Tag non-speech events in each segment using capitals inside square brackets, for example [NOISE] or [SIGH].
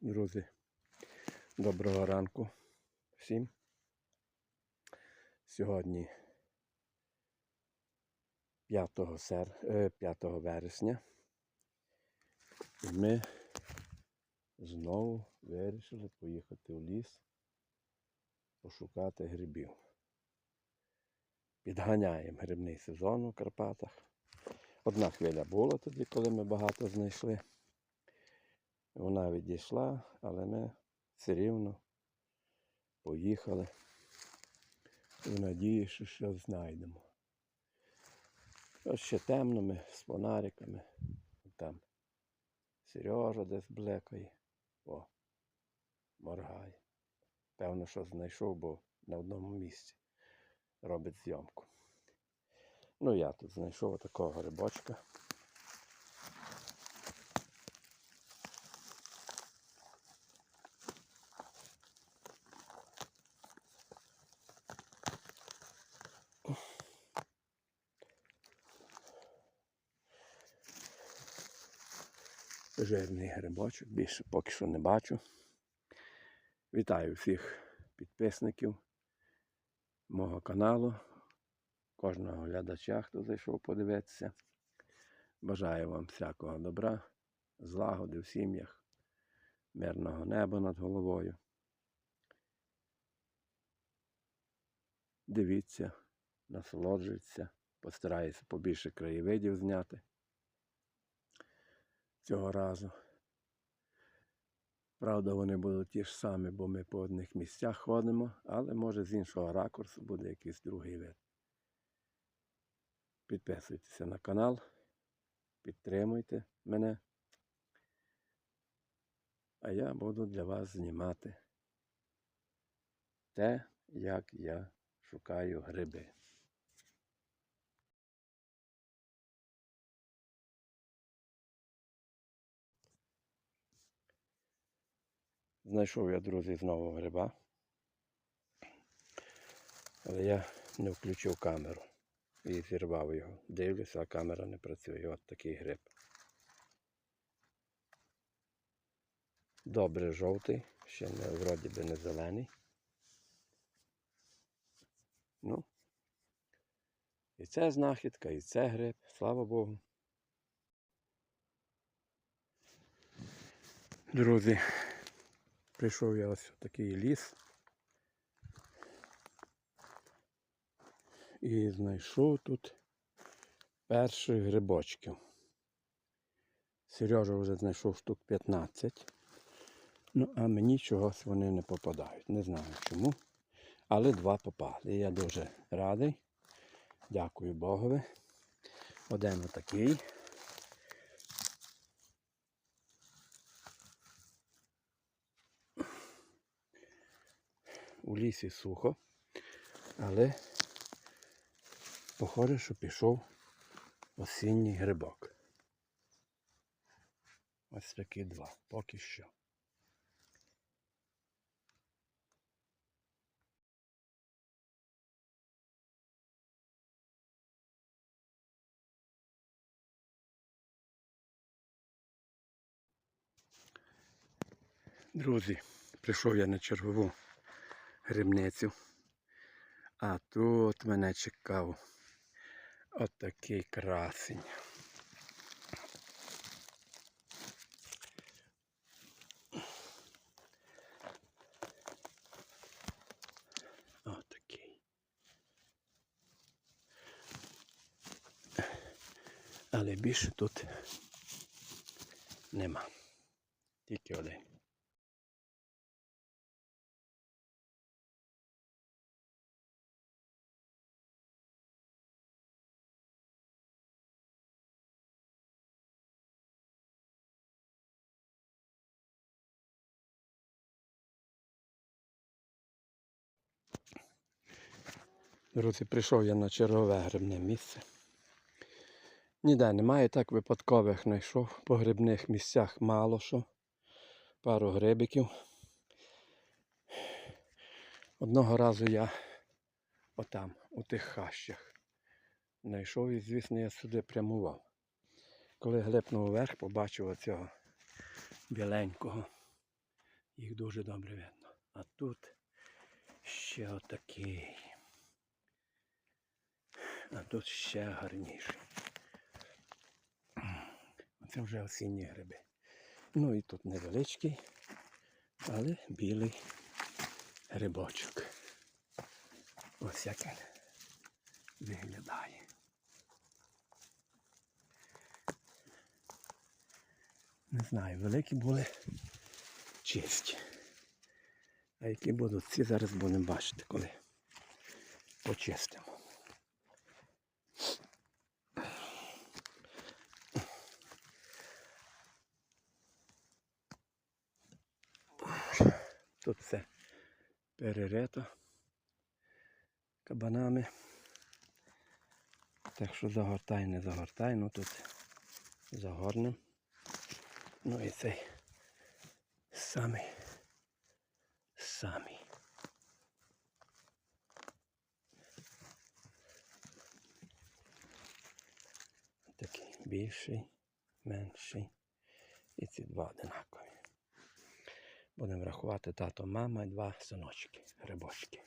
Друзі, доброго ранку всім. Сьогодні 5, сер... е, 5 вересня. І ми знову вирішили поїхати в ліс пошукати грибів. Підганяємо грибний сезон у Карпатах. Одна хвиля була тоді, коли ми багато знайшли. Вона відійшла, але ми все рівно поїхали в надії, що щось знайдемо. Ось ще темно ми з фонариками. Там Сережа десь блекає. О, моргає. Певно, що знайшов, бо на одному місці робить зйомку. Ну, я тут знайшов такого грибочка. Жирний грибочок, більше поки що не бачу. Вітаю всіх підписників мого каналу, кожного глядача, хто зайшов подивитися. Бажаю вам всякого добра, злагоди в сім'ях, мирного неба над головою. Дивіться, насолоджуйтеся, постараюся побільше краєвидів зняти цього разу. Правда, вони будуть ті ж самі, бо ми по одних місцях ходимо, але може з іншого ракурсу буде якийсь другий вид. Підписуйтеся на канал, підтримуйте мене. А я буду для вас знімати те, як я шукаю гриби. Знайшов я, друзі, знову гриба. Але я не включив камеру і зірвав його. Дивлюся, а камера не працює. От такий гриб. Добре жовтий, ще не, вроді би не зелений. Ну, і це знахідка, і це гриб, слава Богу. Друзі, прийшов я ось в такий ліс. І знайшов тут перших грибочків. Сережа вже знайшов штук 15. Ну, а мені чогось вони не попадають. Не знаю чому. Але два попали. Я дуже радий. Дякую Богові. Один отакий. У лісі сухо, але похоже, що пішов осінній грибок. Ось такі два, поки що. Друзі, прийшов я на чергову грибницю. А тут мене чекав отакий красень. Але більше тут нема. Тільки один. Друзі, прийшов я на чергове грибне місце. Ніде немає, так випадкових знайшов. По грибних місцях мало що. Пару грибиків. Одного разу я отам, у тих хащах, знайшов і, звісно, я сюди прямував. Коли глипнув вверх, побачив оцього біленького. Їх дуже добре видно. А тут ще отакий. А тут ще гарніший. Це вже осінні гриби. Ну і тут невеличкий, але білий грибочок. Ось як він виглядає. Не знаю, великі були чисті. А які будуть ці зараз будемо бачити, коли почистимо. Тут все перерито кабанами. Так що загортай, не загортай, ну тут загорнем. Ну і цей самий самий. Такий більший, менший. І ці два одинакові. Будемо рахувати тато, мама і два синочки, грибочки.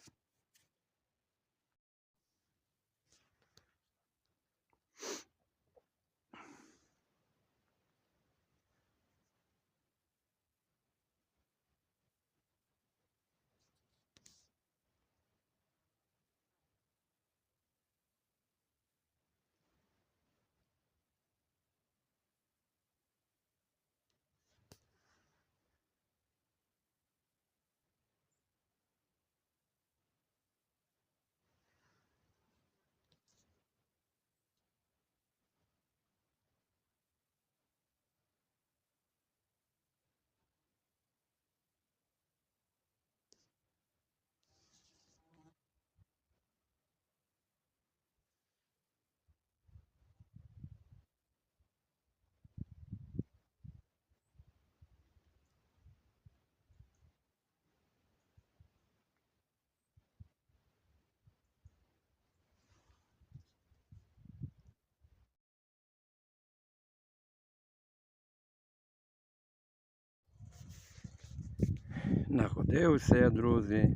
Находився я, друзі,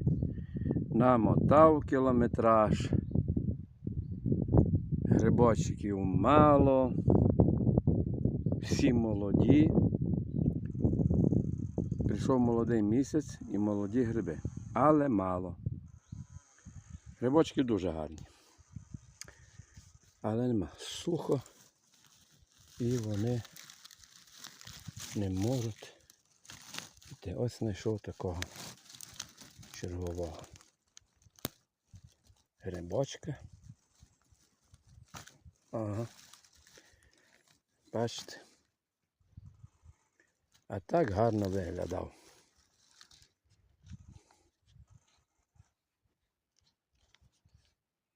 намотав кілометраж. Грибочків мало, всі молоді. Прийшов молодий місяць і молоді гриби, але мало. Грибочки дуже гарні. Але нема. Сухо і вони не можуть Ти ось знайшов такого чергового грибочка. Ага. Бачите. А так гарно виглядав.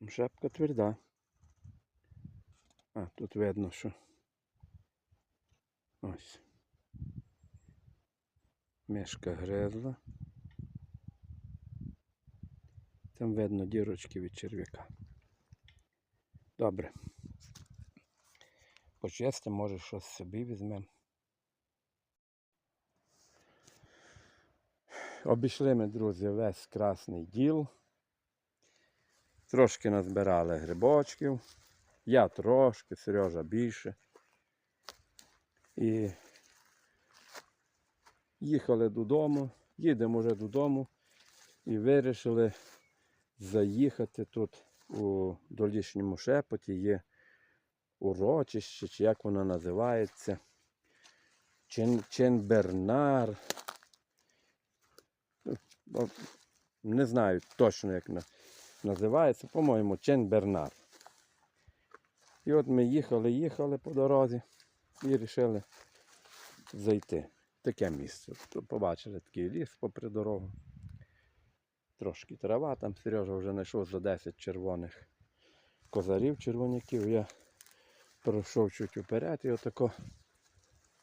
Шапка тверда. А, тут видно, що ось. Мишка гризла. Там видно дірочки від черв'яка. Добре. Почистимо, може щось собі візьмемо. Обійшли ми, друзі, весь красний діл. Трошки назбирали грибочків. Я трошки, Сережа більше. І їхали додому, їдемо вже додому і вирішили заїхати тут у долішньому шепоті є урочище, чи як воно називається. Чен, Ченбернар. Ну, Не знаю точно, як на- називається, по-моєму, Ченбернар. І от ми їхали, їхали по дорозі і вирішили зайти. Таке місце. Тут побачили такий ліс попри дорогу. Трошки трава, там Сережа вже знайшов за 10 червоних козарів, червоняків. Я пройшов чуть уперед і отако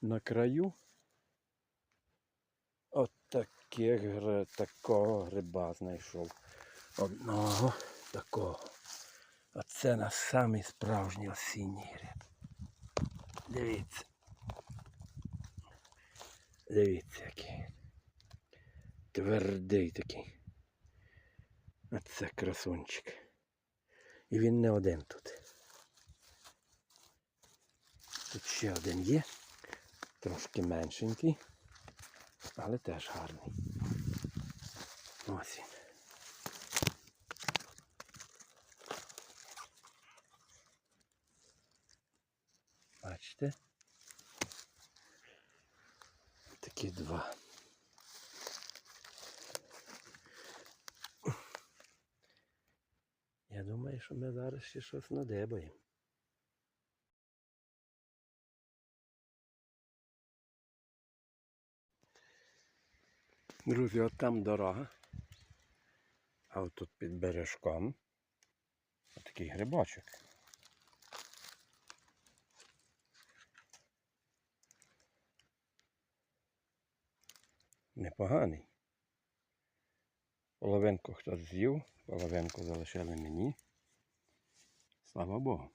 на краю. От таких, такого гриба знайшов. Одного такого. Оце на самий справжній осінній гриб. Дивіться. Дивіться який. Твердий такий. А це красунчик. І він не один тут. Тут ще один є. Трошки меншенький, але теж гарний. Ось він. Бачите? Такі два. Я думаю, що ми зараз ще щось надебаємо. Друзі, от там дорога. А от тут під бережком такий грибочок. Непоганий. Половинку хтось з'їв, половинку залишили мені. Слава Богу.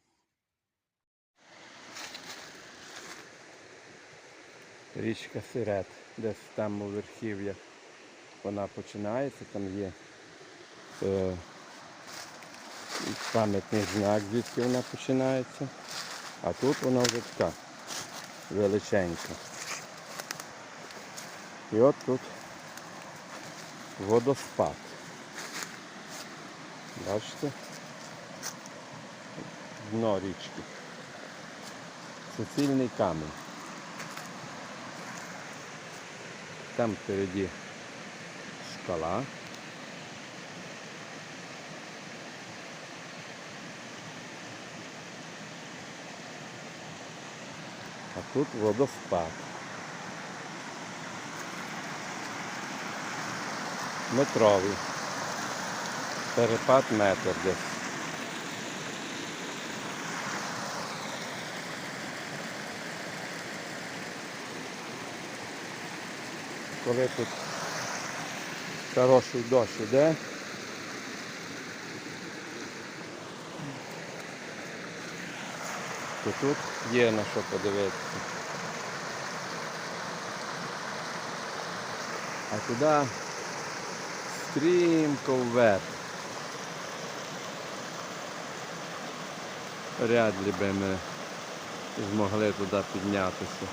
Річка Сирет, десь там у верхів'ях вона починається, там є е, пам'ятний знак, звідки вона починається. А тут вона вже така величенька. І от тут водоспад. Бачите? Дно річки. Суцільний камінь. Там впереді скала. А тут водоспад. Метровий. Перепад метр десь. Коли тут хороший дощ іде, то тут є на що подивитися. А туди стрімко вверх. Вряд ли би ми змогли туди піднятися.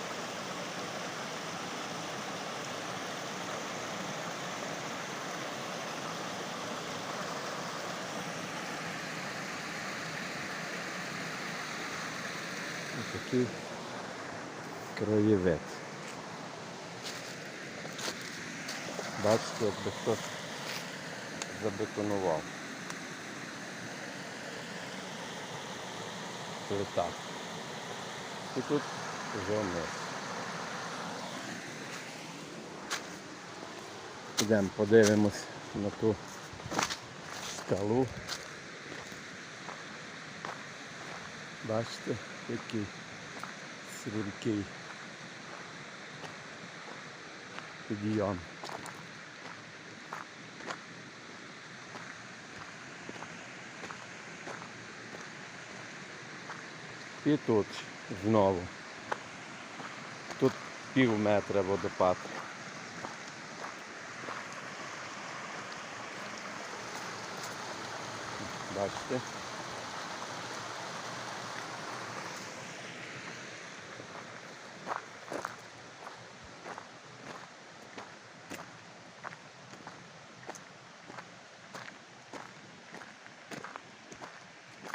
Ось такий краєвид. Бачите, якби хтось забетонував. Плита. І тут вже вниз. Підемо подивимось на ту скалу. Бачите, який стрімкий підйом. І тут знову. Тут пів метра водопад. Бачите?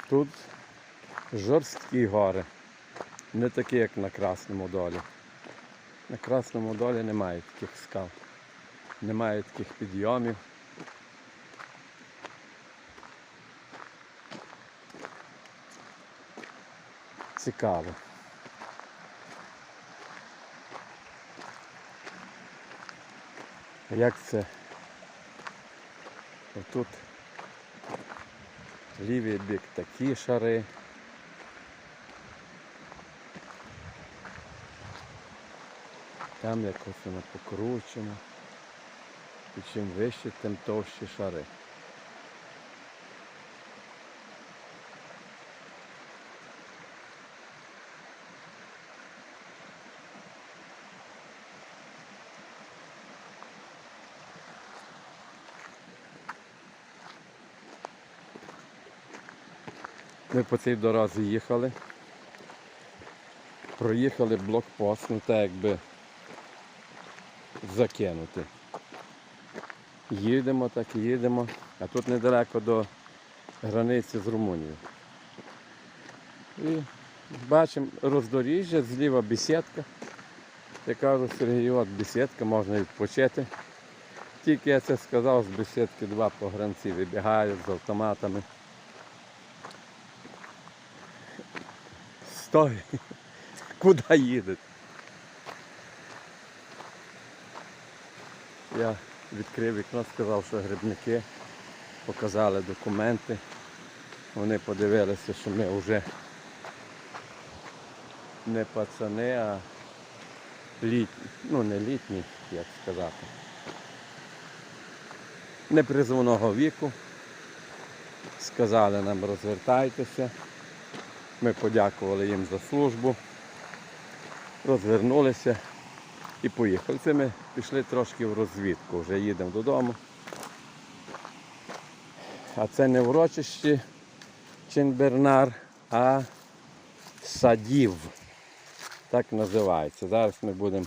Тут жорсткі гори. Не такі, як на Красному долі. На Красному долі немає таких скал. Немає таких підйомів. Цікаво. Як це? Тут лівий бік такі шари. Там якось воно покручена. І чим вище, тим товщі шари. Ми по цій доразі їхали, проїхали блокпост, ну так якби закинути. Їдемо, так і їдемо. А тут недалеко до границі з Румунією. І бачимо роздоріжжя, зліва бесідка. Я кажу Сергію, от бесідка, можна відпочити. Тільки я це сказав, з бесідки два погранці вибігають з автоматами. Стой! [LAUGHS] Куди їдете? Я відкрив вікно, сказав, що грибники показали документи. Вони подивилися, що ми вже не пацани, а літні. Ну не літні, як сказати. Непризовного віку. Сказали нам розвертайтеся. Ми подякували їм за службу. Розвернулися і поїхали. Це ми пішли трошки в розвідку, вже їдемо додому. А це не урочище Чинбернар, а садів. Так називається. Зараз ми будемо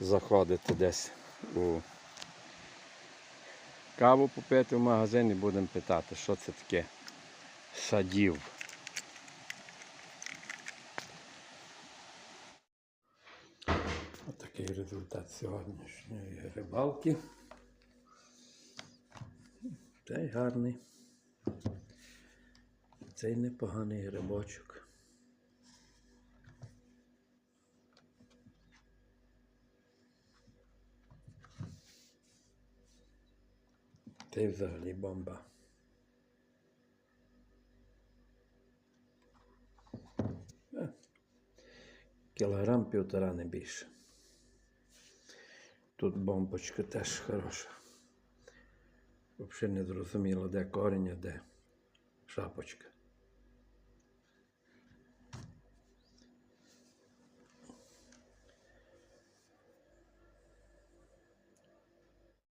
заходити десь у каву попити в магазин і будемо питати, що це таке садів. Отакий результат сьогоднішньої рибалки. Цей гарний. Цей непоганий грибочок. Цей взагалі бомба. Е, Кілограм півтора не більше. Тут бомбочка теж хороша. Взагалі не зрозуміло, де корінь, а де шапочка.